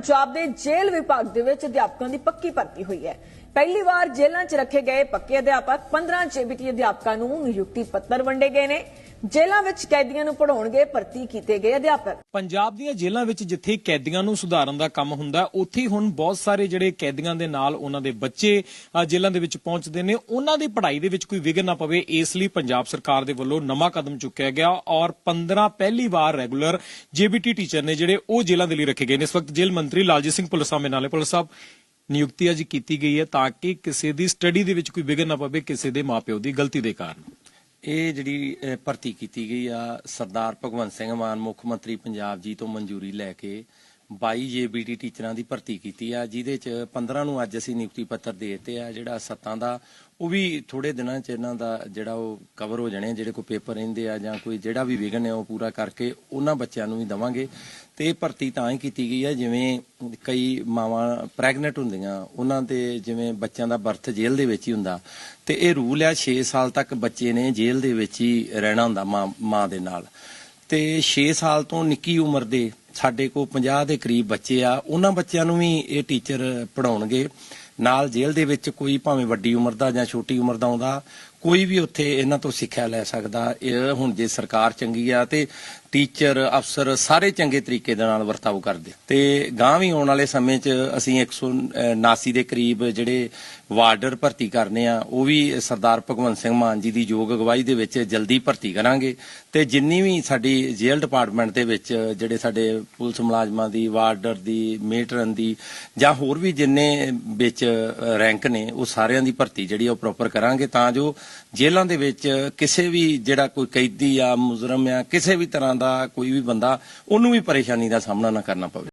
ਪੰਜਾਬ ਦੇ ਜੇਲ੍ਹ ਵਿਭਾਗ ਦੇ ਵਿੱਚ ਅਧਿਆਪਕਾਂ ਦੀ ਪੱਕੀ ਭਰਤੀ ਹੋਈ ਹੈ। ਪਹਿਲੀ ਵਾਰ ਜੇਲ੍ਹਾਂ 'ਚ ਰੱਖੇ ਗਏ ਪੱਕੇ ਅਧਿਆਪਕ 15 ਜੇਬੀਟੀ ਅਧਿਆਪਕਾਂ ਨੂੰ ਨਿਯੁਕਤੀ ਪੱਤਰ ਵੰਡੇ ਗਏ ਨੇ। ਜੇਲ੍ਹਾਂ ਵਿੱਚ ਕੈਦੀਆਂ ਨੂੰ ਪੜਾਉਣਗੇ ਭਰਤੀ ਕੀਤੇ ਗਏ ਅਧਿਆਪਕ। ਪੰਜਾਬ ਦੀਆਂ ਜੇਲ੍ਹਾਂ ਵਿੱਚ ਜਿੱਥੇ ਕੈਦੀਆਂ ਨੂੰ ਸੁਧਾਰਨ ਦਾ ਕੰਮ ਹੁੰਦਾ ਉੱਥੇ ਹੁਣ ਬਹੁਤ ਸਾਰੇ ਜਿਹੜੇ ਕੈਦੀਆਂ ਦੇ ਨਾਲ ਉਹਨਾਂ ਦੇ ਬੱਚੇ ਅ, ਜੇਲ੍ਹਾਂ ਦੇ ਵਿੱਚ ਪਹੁੰਚਦੇ ਨੇ। ਉਹਨਾਂ ਦੀ ਪੜ੍ਹਾਈ ਦੇ ਵਿੱਚ ਕੋਈ ਵਿਘਨ ਨਾ ਪਵੇ ਇਸ ਲਈ ਪੰਜਾਬ ਸਰਕਾਰ ਦੇ ਵੱਲੋਂ ਨਵਾਂ ਕਦਮ ਚੁੱਕਿਆ ਗਿਆ ਔਰ 15 ਪਹਿਲੀ ਵਾਰ ਰੈਗੂਲਰ ਜੇਬੀਟੀ ਟੀਚਰ ਨੇ ਜਿਹੜੇ ਉਹ ਜੇਲ੍ਹਾਂ ਦੇ ਲਈ ਰੱਖੇ ਗਏ ਨੇ। ਇਸ ਵਕਤ ਜੇਲ੍ਹ ਮੰਤਰੀ ਲਾਲਜੀਤ ਸਿੰਘ ਪੁਲਸਾ ਮੇਰੇ ਨਾਲੇ ਪੁਲਿਸ ਸਾਹਿਬ ਨਿਯੁਕਤੀ ਅੱਜ ਕੀਤੀ ਗਈ ਹੈ ਤਾਂ ਕਿ ਕਿਸੇ ਦੀ ਸਟੱਡੀ ਦੇ ਵਿੱਚ ਕੋਈ ਵਿਘਨ ਨਾ ਪਵੇ ਕਿਸੇ ਦੇ ਮਾਪਿਓ ਦੀ ਗਲਤੀ ਦੇ ਕਾਰਨ। ਇਹ ਜਿਹੜੀ ਭਰਤੀ ਕੀਤੀ ਗਈ ਆ ਸਰਦਾਰ ਭਗਵੰਤ ਸਿੰਘ ਮਾਨ, ਮੁੱਖ ਮੰਤਰੀ ਪੰਜਾਬ ਜੀ ਤੋਂ ਮਨਜ਼ੂਰੀ ਲੈ ਕੇ 22 ਜੇਬੀਟੀ ਟੀਚਰਾਂ ਦੀ ਭਰਤੀ ਕੀਤੀ ਆ ਜਿਹਦੇ ਚ 15 ਨੂੰ ਅੱਜ ਅਸੀਂ ਨਿਯੁਕਤੀ ਪੱਤਰ ਦੇ ਦਿੱਤੇ ਆ ਜਿਹੜਾ ਸੱਤਾਂ ਦਾ ਉਹ ਵੀ ਥੋੜੇ ਦਿਨਾਂ ਚ ਇਹਨਾਂ ਦਾ ਜਿਹੜਾ ਉਹ ਕਵਰ ਹੋ ਜਾਣੇ ਆ, ਜਿਹੜੇ ਕੋਈ ਪੇਪਰ ਰਹਿੰਦੇ ਆ ਜਾਂ ਕੋਈ ਜਿਹੜਾ ਵੀ ਵਿਘਨ ਹੈ ਉਹ ਪੂਰਾ ਕਰਕੇ ਉਹਨਾਂ ਬੱਚਿਆਂ ਨੂੰ ਵੀ ਦਵਾਂਗੇ। ਤੇ ਇਹ ਭਰਤੀ ਤਾਂ ਹੀ ਕੀਤੀ ਗਈ ਹੈ ਜਿਵੇਂ ਕਈ ਮਾਵਾਂ ਪ੍ਰੈਗਨੈਂਟ ਹੁੰਦੀਆਂ ਉਹਨਾਂ ਦੇ ਜਿਵੇਂ ਬੱਚਿਆਂ ਦਾ ਬਰਥ ਜੇਲ੍ਹ ਦੇ ਵਿੱਚ ਹੀ ਹੁੰਦਾ। ਤੇ ਇਹ ਰੂਲ ਆ 6 ਸਾਲ ਤੱਕ ਬੱਚੇ ਨੇ ਜੇਲ੍ਹ ਦੇ ਵਿੱਚ ਹੀ ਰਹਿਣਾ ਹੁੰਦਾ ਮਾਂ ਮਾਂ ਦੇ ਨਾਲ। ਤੇ 6 ਸਾਲ ਤੋਂ ਨਿੱਕੀ ਉਮਰ ਦੇ ਸਾਡੇ ਕੋਲ 50 ਦੇ ਕਰੀਬ ਬੱਚੇ ਆ, ਉਹਨਾਂ ਬੱਚਿਆਂ ਨੂੰ ਵੀ ਇਹ ਟੀਚਰ ਪੜਾਉਣਗੇ ਨਾਲ ਜੇਲ੍ਹ ਦੇ ਵਿੱਚ ਕੋਈ ਭਾਵੇਂ ਵੱਡੀ ਉਮਰ ਦਾ ਜਾਂ ਛੋਟੀ ਉਮਰ ਦਾ ਆਉਂਦਾ ਕੋਈ ਵੀ ਉੱਥੇ ਇਹਨਾਂ ਤੋਂ ਸਿੱਖਿਆ ਲੈ ਸਕਦਾ, ਇਹ ਹੁਣ ਜੇ ਸਰਕਾਰ ਚੰਗੀ ਆ ਤੇ ਟੀਚਰ, ਅਫਸਰ ਸਾਰੇ ਚੰਗੇ ਤਰੀਕੇ ਦੇ ਨਾਲ ਵਰਤਾਓ ਕਰਦੇ। ਤੇ ਗਾਂ ਵੀ ਆਉਣ ਵਾਲੇ ਸਮੇਂ 'ਚ ਅਸੀਂ 179 ਦੇ ਕਰੀਬ ਜਿਹੜੇ ਵਾਰਡਰ ਭਰਤੀ ਕਰਨੇ ਆ, ਉਹ ਵੀ ਸਰਦਾਰ ਭਗਵੰਤ ਸਿੰਘ ਮਾਨ ਜੀ ਦੀ ਯੋਗ ਅਗਵਾਈ ਦੇ ਵਿੱਚ ਜਲਦੀ ਭਰਤੀ ਕਰਾਂਗੇ। ਤੇ ਜਿੰਨੀ ਵੀ ਸਾਡੀ ਜੇਲ੍ਹ ਡਿਪਾਰਟਮੈਂਟ ਦੇ ਵਿੱਚ ਜਿਹੜੇ ਸਾਡੇ ਪੁਲਿਸ ਮੁਲਾਜ਼ਮਾਂ ਦੀ, ਵਾਰਡਰ ਦੀ, ਮੇਟਰਨ ਦੀ ਜਾਂ ਹੋਰ ਵੀ ਜਿੰਨੇ ਵਿੱਚ ਰੈਂਕ ਨੇ, ਉਹ ਸਾਰਿਆਂ ਦੀ ਭਰਤੀ ਜਿਹੜੀ ਆ ਉਹ ਪ੍ਰੋਪਰ ਕਰਾਂਗੇ ਤਾਂ ਜੋ ਜੇਲ੍ਹਾਂ ਦੇ ਵਿੱਚ ਕਿਸੇ ਵੀ ਜਿਹੜਾ ਕੋਈ ਕੈਦੀ ਆ, ਮੁਜਰਮ ਆ, ਕਿਸੇ ਵੀ ਤਰ੍ਹਾਂ ਦਾ ਕੋਈ ਵੀ ਬੰਦਾ, ਉਹਨੂੰ ਵੀ ਪਰੇਸ਼ਾਨੀ ਦਾ ਸਾਹਮਣਾ ਨਾ ਕਰਨਾ ਪਵੇ।